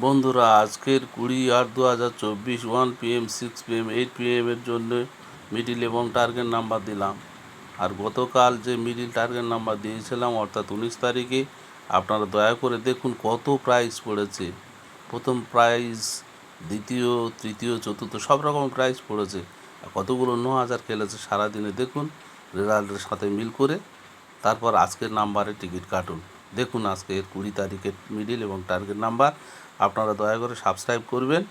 বন্ধুরা, আজকের কুড়ি আট দু হাজার চব্বিশ one PM six PM eight PM এর জন্য মিডিল এবং টার্গেট নাম্বার দিলাম। আর গতকাল যে মিডিল টার্গেট নাম্বার দিয়েছিলাম, অর্থাৎ উনিশ তারিখে, আপনারা দয়া করে দেখুন কত প্রাইস পড়েছে। প্রথম প্রাইস দ্বিতীয়, তৃতীয়, চতুর্থ, সব রকম প্রাইস পড়েছে। কতগুলো ন হাজার খেলেছে সারাদিনে দেখুন রেজাল্টের সাথে মিল করে। তারপর আজকের নাম্বারে টিকিট কাটুন। দেখুন আজকের কুড়ি তারিখের মিডিল এবং টার্গেট নাম্বার আপনারা দয়া করে সাবস্ক্রাইব করবেন।